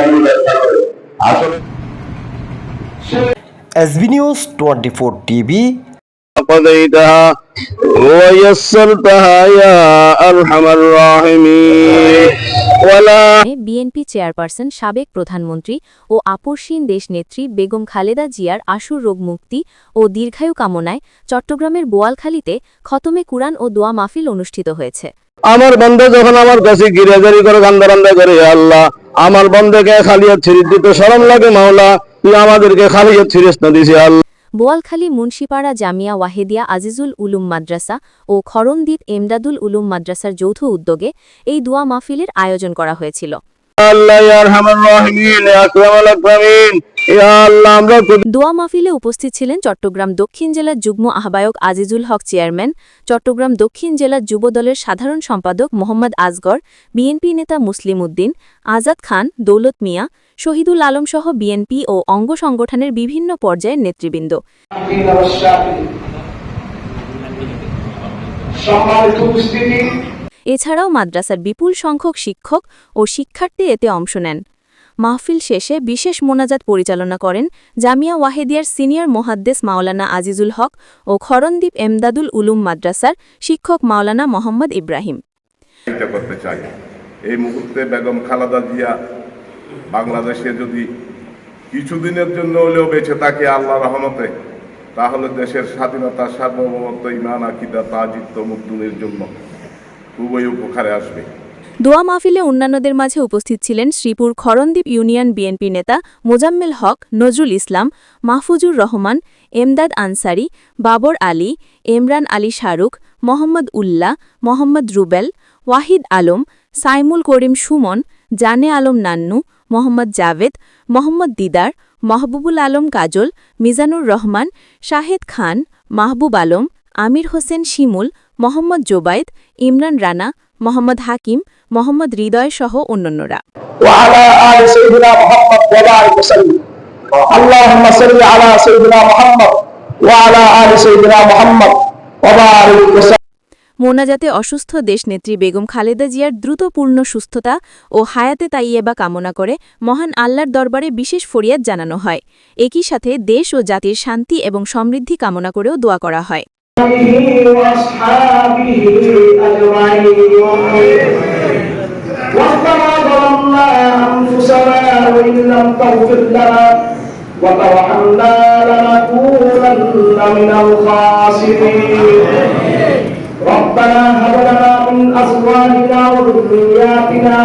বাড়ির ব্যবসা করে আসলে SB news twenty four TV قضيتها ويسرتها يا أرحم الراحمين ولا BNP chairperson সাবেক প্রধানমন্ত্রী ও আপসীন দেশনেত্রী বেগম খালেদা জিয়ার আশুর রোগ মুক্তি ও দীর্ঘায়ু কামনায় চট্টগ্রামের বোয়ালখালীতে খতমে কুরআন ও দোয়া মাহফিল অনুষ্ঠিত হয়েছে আমার বন্ধে যখন আমার কাছে গিরাজারি করে গান্দারান্দা করে আল্লাহ, আমার বন্ধেকে খালিয়াত ছিরিস দিতে সরম লাগে মাওলা, তুই আমাদেরকে খালিয়াত ছিরিস না দিছি আল্লাহ। বোয়ালখালী মুন্সিপাড়া জামিয়া ওয়াহেদিয়া আজিজুল উলুম মাদ্রাসা ও খরমদ্বীপ এমদাদুল উলুম মাদ্রাসার যৌথ উদ্যোগে এই দোয়া মাহফিলের আয়োজন করা হয়েছিল। আল্লাহ আরহামার রাহিমিন আকরামাল আকরামিন। আল্লাহ আমরা কবি- দোয়া মাহফিলে উপস্থিত ছিলেন চট্টগ্রাম দক্ষিণ জেলার যুগ্ম আহ্বায়ক আজিজুল হক চেয়ারম্যান চট্টগ্রাম দক্ষিণ জেলার যুব দলের সাধারণ সম্পাদক মোহাম্মদ আজগর বিএনপি নেতা মুসলিম উদ্দিন আজাদ খান দৌলত মিয়া শহীদুল আলম সহ বিএনপি ও অঙ্গ সংগঠনের বিভিন্ন পর্যায়ের নেতৃবৃন্দ। সম্মানিত উপস্থিতি এছাড়াও মাদ্রাসার বিপুল সংখ্যক শিক্ষক ও শিক্ষার্থী এতে অংশ নেন। মাহফিল শেষে বিশেষ মোনাজাত পরিচালনা করেন জামিয়া ওয়াহেদিয়ার সিনিয়র মোহাদ্দেস মাওলানা আজিজুল হক ও খরণদ্বীপ এমদাদুল উলুম মাদ্রাসার শিক্ষক মাওলানা মোহাম্মদ ইব্রাহিম। করতে চাই। এই মুহূর্তে বেগম খালেদা জিয়া বাংলাদেশে যদি কিছুদিনের জন্য হলেও বেঁচে থাকে আল্লাহ রহমতে, তাহলে দেশের স্বাধীনতা, সার্বভৌমত্ব, ইমান, আকিদা তাজিত্ব মুক্তুনের জন্য। খুবই উপকারে আসবে। দোয়া মাহফিলে অন্যান্যদের মাঝে উপস্থিত ছিলেন শ্রীপুর খরণদ্বীপ ইউনিয়ন বিএনপি নেতা মোজাম্মেল হক, নজরুল ইসলাম, মাহফুজুর রহমান, এমদাদ আনসারি, বাবর আলী এমরান আলী শাহরুখ, মোহাম্মদ উল্লাহ মোহাম্মদ রুবেল, ওয়াহিদ আলম, সাইমুল করিম সুমন, জানে আলম নান্নু, মোহাম্মদ জাভেদ, মোহাম্মদ দিদার, মাহবুবুল আলম কাজল, মিজানুর রহমান, শাহেদ খান, মাহবুব আলম, আমির হোসেন শিমুল মোহাম্মদ জোবায়েদ ইমরান রানা মোহাম্মদ হাকিম মোহাম্মদ হৃদয় সহ অন্যান্যরা وعلى آل سيدنا محمد وبارك وسلم اللهم صل على سيدنا محمد وعلى آل سيدنا محمد وبارك وسلم মোনাজাতে অসুস্থ দেশনেত্রী বেগম খালেদা জিয়ার দ্রুত পূর্ণ সুস্থতা ও হায়াতে তাইয়েবা কামনা করে মহান আল্লাহর দরবারে বিশেষ ফরিয়াদ জানানো হয় একই সাথে দেশ ও জাতির শান্তি এবং সমৃদ্ধি কামনা করেও দোয়া করা হয় وأصحابه أجمعين. ربنا ظلمنا أنفسنا وإن لم تغفر لنا وترحمنا لنكونن من الخاسرين. ربنا هب لنا من أزواجنا وذرياتنا